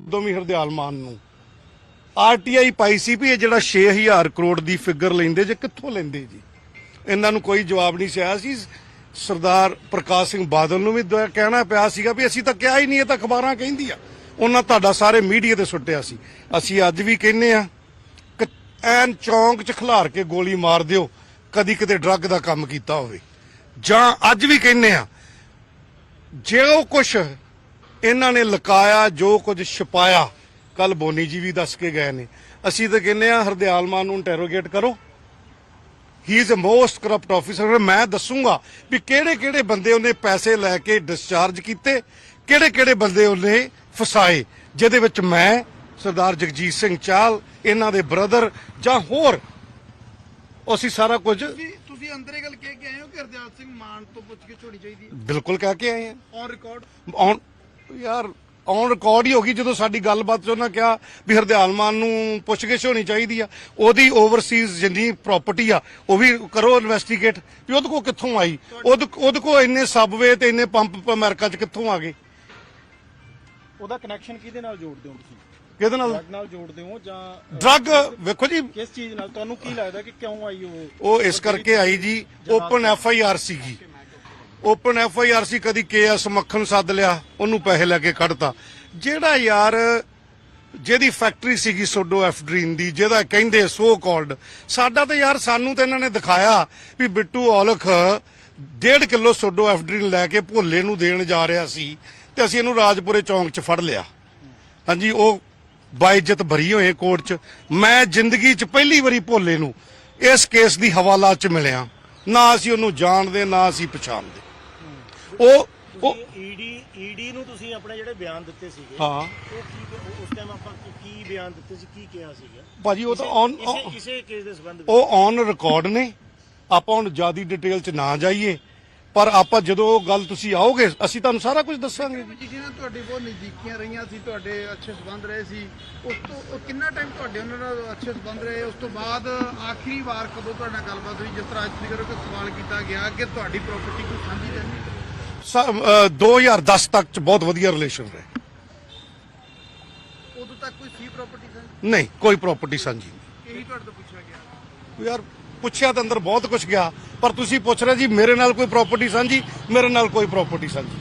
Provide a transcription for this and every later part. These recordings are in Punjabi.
ਦੋਮੀ ਹਰਦਿਆਲ ਮਾਨ ਨੂੰ। ਆਰਟੀਆਈ ਪਾਈ ਸੀ ਵੀ ਇਹ ਜਿਹੜਾ 6000 ਕਰੋੜ ਦੀ ਫਿਗਰ ਲੈਂਦੇ ਜੇ, ਕਿੱਥੋਂ ਲੈਂਦੇ ਜੀ? ਇਹਨਾਂ ਨੂੰ ਕੋਈ ਜਵਾਬ ਨਹੀਂ ਸੀ ਆਇਆ ਸੀ। ਸਰਦਾਰ ਪ੍ਰਕਾਸ਼ ਸਿੰਘ ਬਾਦਲ ਨੂੰ ਵੀ ਕਹਿਣਾ ਪਿਆ ਸੀਗਾ ਵੀ ਅਸੀਂ ਤਾਂ ਕਿਹਾ ਹੀ ਨਹੀਂ, ਇਹ ਤਾਂ ਅਖਬਾਰਾਂ ਕਹਿੰਦੀਆਂ ਉਹਨਾਂ ਤੁਹਾਡਾ ਸਾਰੇ ਮੀਡੀਆ ਤੇ ਸੁੱਟਿਆ ਸੀ। ਅਸੀਂ ਅੱਜ ਵੀ ਕਹਿੰਨੇ ਆ, ਕਿ ਐਨ ਚੌਂਕ ਚ ਖਿਲਾਰ ਕੇ ਗੋਲੀ ਮਾਰ ਦਿਓ, ਕਦੀ ਕਿਤੇ ਡਰੱਗ ਦਾ ਕੰਮ ਕੀਤਾ ਹੋਵੇ। ਜਾਂ ਅੱਜ ਵੀ ਕਹਿੰਨੇ ਆ, ਜੇ ਉਹ ਕੁਛ ਇਹਨਾਂ ਨੇ ਲਕਾਇਆ ਜੋ ਕੁਝ ਛੁਪਾਇਆ। ਕੱਲ ਬੋਨੀ ਜੀ ਵੀ ਦੱਸ ਕੇ ਗਏ ਨੇ। ਅਸੀਂ ਤਾਂ ਕਹਿੰਨੇ ਆ ਹਰਦਿਆਲ ਮਾਨ ਨੂੰ ਇੰਟਰੋਗੇਟ ਕਰੋ। He is a most corrupt officer ਮੈਂ ਦੱਸੂਗਾ ਵੀ ਕਿਹੜੇ ਕਿਹੜੇ ਬੰਦੇ ਉਹਨੇ ਪੈਸੇ ਲੈ ਕੇ ਡਿਸਚਾਰਜ ਕੀਤੇ ਕਿਹੜੇ ਕਿਹੜੇ ਬੰਦੇ ਉਹਨੇ ਫਸਾਏ ਜਿਹਦੇ ਵਿੱਚ ਮੈਂ ਸਰਦਾਰ ਜਗਜੀਤ ਸਿੰਘ ਚਾਲ ਇਹਨਾਂ ਦੇ ਬ੍ਰਦਰ ਜਾਂ ਹੋਰ। ਅਸੀਂ ਸਾਰਾ ਕੁਝ ਤੁਸੀਂ ਅੰਦਰ ਗੱਲ ਕਹਿ ਕੇ ਆਏ ਹੋ ਕਿ ਹਰਦਿਆਲ ਸਿੰਘ ਮਾਨ ਤੋਂ ਪੁੱਛ ਕੇ ਹੋਣੀ ਚਾਹੀਦੀ ਬਿਲਕੁਲ ਕਹਿ ਕੇ ਆਏ ਹਾਂ। ਔਨ ਰਿਕਾਰਡ ਔਨ ਯਾਰ ਔਨ ਰਿਕਾਰਡ ਹੀ ਹੋ ਗਈ ਜਦੋਂ ਸਾਡੀ ਗੱਲਬਾਤ 'ਚ ਉਹਨਾਂ ਕਿਹਾ ਵੀ ਹਰਦਿਆਲ ਮਾਨ ਨੂੰ ਪੁੱਛਗਿੱਛ ਹੋਣੀ ਚਾਹੀਦੀ ਆ। ਉਹਦੀ ਓਵਰਸੀਜ਼ ਜਿੰਨੀ ਪ੍ਰਾਪਰਟੀ ਆ ਉਹ ਵੀ ਕਰੋ ਇਨਵੈਸਟੀਗੇਟ ਵੀ ਉਹਦੇ ਕੋ ਕਿੱਥੋਂ ਆਈ? ਉਹਦੇ ਉਹਦੇ ਕੋ ਇੰਨੇ ਸਬਵੇ ਤੇ ਇੰਨੇ ਪੰਪ ਅਮਰੀਕਾ 'ਚ ਕਿੱਥੋਂ ਆ ਗਏ? ਉਹਦਾ ਕਨੈਕਸ਼ਨ ਕਿਹਦੇ ਨਾਲ ਜੋੜਦੇ ਹੋ ਤੁਸੀਂ? ਕਿਹਦੇ ਨਾਲ? ਡਰਗ ਨਾਲ ਜੋੜਦੇ ਹੋ ਜਾਂ ਡਰੱਗ ਵੇਖੋ ਜੀ। ਕਿਸ ਚੀਜ਼ ਨਾਲ? ਤੁਹਾਨੂੰ ਕੀ ਲੱਗਦਾ ਕਿ ਕਿਉਂ ਆਈ ਉਹ? ਉਹ ਇਸ ਕਰਕੇ I G open F I R ਸੀਗੀ। ਓਪਨ ਐਫ ਆਈ ਆਰ ਸੀ, ਕਦੀ ਕੇ ਕੇਐਸ ਮੱਖਣ ਸੱਦ ਲਿਆ, ਉਹਨੂੰ ਪੈਸੇ ਲੈ ਕੇ ਕੱਢਤਾ। ਜਿਹੜਾ ਯਾਰ, ਜਿਹਦੀ ਫੈਕਟਰੀ ਸੀਗੀ ਸੋਡੋ ਐਫਡਰੀਨ ਦੀ, ਜਿਹਦਾ ਕਹਿੰਦੇ ਸੋ ਕਾਲਡ, ਸਾਡਾ ਤਾਂ ਯਾਰ ਸਾਨੂੰ ਤਾਂ ਇਹਨਾਂ ਨੇ ਦਿਖਾਇਆ ਵੀ Bittu Aulakh 1.5 kilo pseudoephedrine ਲੈ ਕੇ ਭੋਲੇ ਨੂੰ ਦੇਣ ਜਾ ਰਿਹਾ ਸੀ ਤੇ ਅਸੀਂ ਇਹਨੂੰ ਰਾਜਪੁਰੇ ਚੌਂਕ 'ਚ ਫੜ ਲਿਆ। ਹਾਂਜੀ, ਉਹ ਬਾਇਜ਼ਤ ਭਰੀ ਹੋਏ ਕੋਰਟ 'ਚ। ਮੈਂ ਜ਼ਿੰਦਗੀ 'ਚ ਪਹਿਲੀ ਵਾਰੀ ਭੋਲੇ ਨੂੰ ਇਸ ਕੇਸ ਦੀ ਹਵਾਲਾ 'ਚ ਮਿਲਿਆ। ਨਾ ਅਸੀਂ ਉਹਨੂੰ ਜਾਣਦੇ, ਨਾ ਅਸੀਂ ਪਛਾਣਦੇ। ਉਹ ਉਹ ਈਡੀ ਈਡੀ ਨੂੰ ਤੁਸੀਂ ਆਪਣੇ ਜਿਹੜੇ ਬਿਆਨ ਦਿੱਤੇ ਸੀਗੇ ਹਾਂ। ਉਹ ਕੀ ਉਸ ਟਾਈਮ ਆਪਾਂ ਕੀ- ਕੀ ਬਿਆਨ ਦਿੱਤੇ ਸੀ ਕੀ ਕਿਹਾ ਸੀਗਾ? ਭਾਜੀ ਉਹ ਤਾਂ ਔਨ ਇਸੇ ਕੇਸ ਦੇ ਸੰਬੰਧ ਵਿੱਚ। ਉਹ ਔਨ ਰਿਕਾਰਡ ਨੇ। ਆਪਾਂ ਹੁਣ ਜਿਆਦੀ ਡਿਟੇਲ 'ਚ ਨਾ ਜਾਈਏ। ਪਰ ਆਪਾਂ ਜਦੋਂ ਉਹ ਗੱਲ ਤੁਸੀਂ ਆਓਗੇ ਅਸੀਂ ਤੁਹਾਨੂੰ ਸਾਰਾ ਕੁਝ ਦੱਸਾਂਗੇ ਜੀ। ਜੀ ਨਾਲ ਤੁਹਾਡੀ ਬਹੁਤ ਨਜ਼ਦੀਕੀਆਂ ਰਹੀਆਂ ਸੀ ਤੁਹਾਡੇ ਅੱਛੇ ਸਬੰਧ ਰਹੇ ਸੀ ਉਸ ਤੋਂ ਕਿੰਨਾ ਟਾਈਮ ਤੁਹਾਡੇ ਉਹਨਾਂ ਨਾਲ ਅੱਛੇ ਸਬੰਧ ਰਹੇ? ਉਸ ਤੋਂ ਬਾਅਦ ਆਖਰੀ ਵਾਰ ਕਦੋਂ ਤੁਹਾਡੇ ਨਾਲ ਗੱਲਬਾਤ ਹੋਈ? ਜਿਸ ਤਰ੍ਹਾਂ ਅੱਜ ਤੁਸੀਂ ਕਰੋ ਕਿ ਸਵਾਲ ਕੀਤਾ ਗਿਆ ਕਿ ਤੁਹਾਡੀ ਪ੍ਰਾਪਰਟੀ ਕੋਈ ਸਾਂਝੀ ਤਾਂ ਨਹੀਂ? ਸ- ਅਹ 2010 ਤੱਕ 'ਚ ਬਹੁਤ ਵਧੀਆ ਰਿਲੇਸ਼ਨ ਰਹੇ। ਉਦੋਂ ਤੱਕ ਕੋਈ ਸੀ ਪ੍ਰਾਪਰਟੀ ਸਾਂਝੀ ਨਹੀਂ ਕੋਈ ਪ੍ਰਾਪਰਟੀ ਸਾਂਝੀ ਨਹੀਂ। ਇਹੀ ਤੁਹਾਡੇ ਤੋਂ ਪੁੱਛਿਆ ਗਿਆ। ਯਾਰ ਪੁੱਛਿਆ ਤਾਂ ਅੰਦਰ ਬਹੁਤ ਕੁਝ ਗਿਆ ਪਰ ਤੁਸੀਂ ਪੁੱਛ ਰਹੇ ਜੀ ਮੇਰੇ ਨਾਲ ਕੋਈ ਪ੍ਰਾਪਰਟੀ ਸਾਂਝੀ ਮੇਰੇ ਨਾਲ ਕੋਈ ਪ੍ਰਾਪਰਟੀ ਸਾਂਝੀ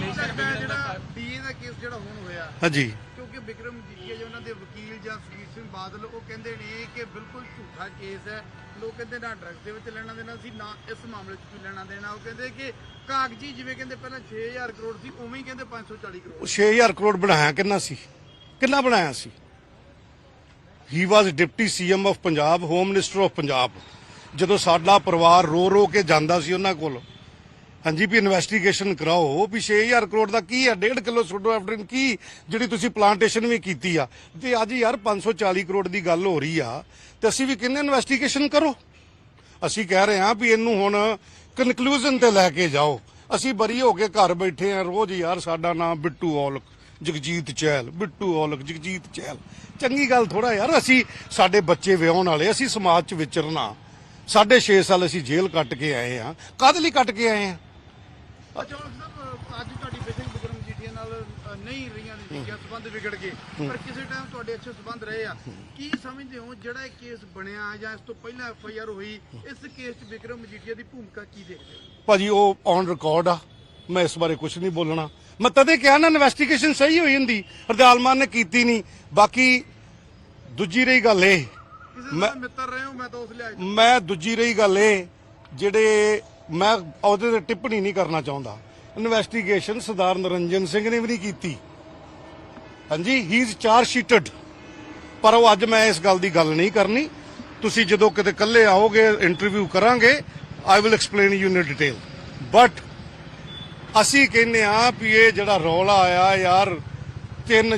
ਹੈ ਜਿਹੜਾ ਡੀਏ ਦਾ ਕੇਸ ਜਿਹੜਾ ਹੁਣ ਹੋਇਆ ਹਾਂਜੀ। ਕਿਉਂਕਿ ਵਿਕਰਮ ਜੀਠੀਆ ਜੋ ਉਹਨਾਂ ਦੇ ਵਕੀਲ ਜਾਂ ਸੁਖਬੀਰ ਸਿੰਘ ਬਾਦਲ, ਉਹ ਕਹਿੰਦੇ ਨੇ ਕਿ ਬਿਲਕੁਲ ਝੂਠਾ ਕੇਸ ਹੈ। ਲੋਕ ਕਹਿੰਦੇ ਨਾ ਡਰੱਗਸ ਦੇ ਵਿੱਚ ਲੈਣਾ ਦੇਣਾ ਸੀ, ਨਾ ਇਸ ਮਾਮਲੇ 'ਚ ਕੋਈ ਲੈਣਾ ਦੇਣਾ। ਉਹ ਕਹਿੰਦੇ ਕਿ ਕਾਗਜ਼ੀ ਜਿਵੇਂ ਕਹਿੰਦੇ ਪਹਿਲਾਂ 6000 ਕਰੋੜ ਸੀ, ਉਵੇਂ ਹੀ ਕਹਿੰਦੇ 540 ਕਰੋੜ। 6000 ਕਰੋੜ ਬਣਾਇਆ ਕਿੰਨਾ ਸੀ? ਕਿੰਨਾ ਬਣਾਇਆ ਸੀ? He was deputy CM of Punjab home minister of Punjab ਜਦੋਂ ਸਾਡਾ ਪਰਿਵਾਰ ਰੋ ਰੋ ਕੇ ਜਾਂਦਾ ਸੀ ਉਹਨਾਂ ਕੋਲ ਹਾਂਜੀ, ਵੀ ਇਨਵੈਸਟੀਗੇਸ਼ਨ ਕਰਾਓ। ਵੀ 6000 ਕਰੋੜ ਦਾ ਕੀ ਆ? 1.5 ਕਿਲੋ ਸੋਡੋ ਕੀ ਜਿਹੜੀ ਤੁਸੀਂ ਪਲਾਂਟੇਸ਼ਨ ਵੀ ਕੀਤੀ ਆ? ਤੇ ਅੱਜ ਯਾਰ 540 ਕਰੋੜ ਦੀ ਗੱਲ ਹੋ ਰਹੀ ਆ, ਤੇ ਅਸੀਂ ਵੀ ਕਹਿੰਦੇ ਇਨਵੈਸਟੀਗੇਸ਼ਨ ਕਰੋ? ਅਸੀਂ ਕਹਿ ਰਹੇ ਹਾਂ ਵੀ ਇਹਨੂੰ ਹੁਣ ਕਨਕਲੂਜਨ ਤੇ ਲੈ ਕੇ ਜਾਓ। ਅਸੀਂ ਬਰੀ ਹੋ ਕੇ ਘਰ ਬੈਠੇ ਆ ਰੋਜ਼ ਯਾਰ, ਸਾਡਾ ਨਾਮ ਬਿੱਟੂ ਔਲਖ, ਜਗਜੀਤ ਚਹਿਲ, ਬਿੱਟੂ ਔਲਖ, ਜਗਜੀਤ ਚਹਿਲ। ਚੰਗੀ ਗੱਲ ਥੋੜਾ ਯਾਰ, ਅਸੀਂ ਸਾਡੇ ਬੱਚੇ ਵਿਆਹਣ ਵਾਲੇ, ਅਸੀਂ ਸਮਾਜ 'ਚ ਵਿਚਰਨਾ। ਸਾਢੇ 6 ਸਾਲ ਅਸੀਂ ਜੇਲ੍ਹ ਕੱਟ ਕੇ ਆਏ ਆ। ਕਦ ਲਈ ਕੱਟ ਕੇ ਆਏ ਆ? ਹੁਣ ਸਾਹਿਬ ਅੱਜ ਤੁਹਾਡੀ ਬੇਸ਼ੱਕ ਵਿਕਰਮ ਜੀਠੀਆ ਨਾਲ ਨਹੀਂ ਰਹੀਆਂ ਨਜ਼ਦੀਕੀਆਂ ਸਬੰਧ ਵਿਗੜ ਗਏ। ਪਰ ਕਿਸੇ ਟਾਈਮ ਤੁਹਾਡੇ ਅੱਛੇ ਸਬੰਧ ਰਹੇ ਆ। ਕੀ ਸਮਝਦੇ ਹੋ ਜਿਹੜਾ ਇਹ ਕੇਸ ਬਣਿਆ ਜਾਂ ਇਸ ਤੋਂ ਪਹਿਲਾਂ ਐਫ ਆਈ ਆਰ ਹੋਈ ਇਸ ਕੇਸ 'ਚ ਵਿਕਰਮ ਮਜੀਠੀਆ ਦੀ ਭੂਮਿਕਾ ਕੀ ਦੇਖਦੇ ਹੋ? ਭਾਜੀ ਉਹ ਔਨ ਰਿਕਾਰਡ ਆ। ਮੈਂ ਇਸ ਬਾਰੇ ਕੁਝ ਨਹੀਂ ਬੋਲਣਾ। ਮੈਂ ਤਦੇ ਕਿਹਾ ਨਾ ਇਨਵੈਸਟੀਗੇਸ਼ਨ ਸਹੀ ਹੋਈ ਹੁੰਦੀ। ਹਰਦਿਆਲ ਮਾਨ ਨੇ ਕੀਤੀ ਨਹੀਂ। ਬਾਕੀ ਦੂਜੀ ਰਹੀ ਗੱਲ ਇਹ। ਕਿਸੇ ਮੈਂ- ਦਾ ਮਿੱਤਰ ਰਹੇ ਹੋ ਮੈਂ ਤਾਂ ਉਸ 'ਚ ਮੈਂ ਦੂਜੀ ਰਹੀ ਗੱਲ ਇਹ ਜਿਹੜੇ ਮੈਂ ਉਹਦੇ ਤੇ ਟਿੱਪਣੀ ਨਹੀਂ ਕਰਨਾ ਚਾਹੁੰਦਾ। ਇਨਵੈਸਟੀਗੇਸ਼ਨ ਸਰਦਾਰ ਨਰਿੰਜਨ ਸਿੰਘ ਨੇ ਵੀ ਨਹੀਂ ਕੀਤੀ। ਹਾਂਜੀ ਹੀ ਇਜ਼ ਚਾਰ ਸ਼ੀਟਡ ਪਰ ਉਹ ਅੱਜ ਮੈਂ ਇਸ ਗੱਲ ਦੀ ਗੱਲ ਨਹੀਂ ਕਰਨੀ। ਤੁਸੀਂ ਜਦੋਂ ਕਿਤੇ ਇਕੱਲੇ ਆਓਗੇ ਇੰਟਰਵਿਊ ਕਰਾਂਗੇ I will explain you in detail but ਅਸੀਂ ਕਹਿੰਦੇ ਆ ਵੀ ਇਹ ਜਿਹੜਾ ਰੌਲਾ ਆਇਆ ਯਾਰ, ਤਿੰਨ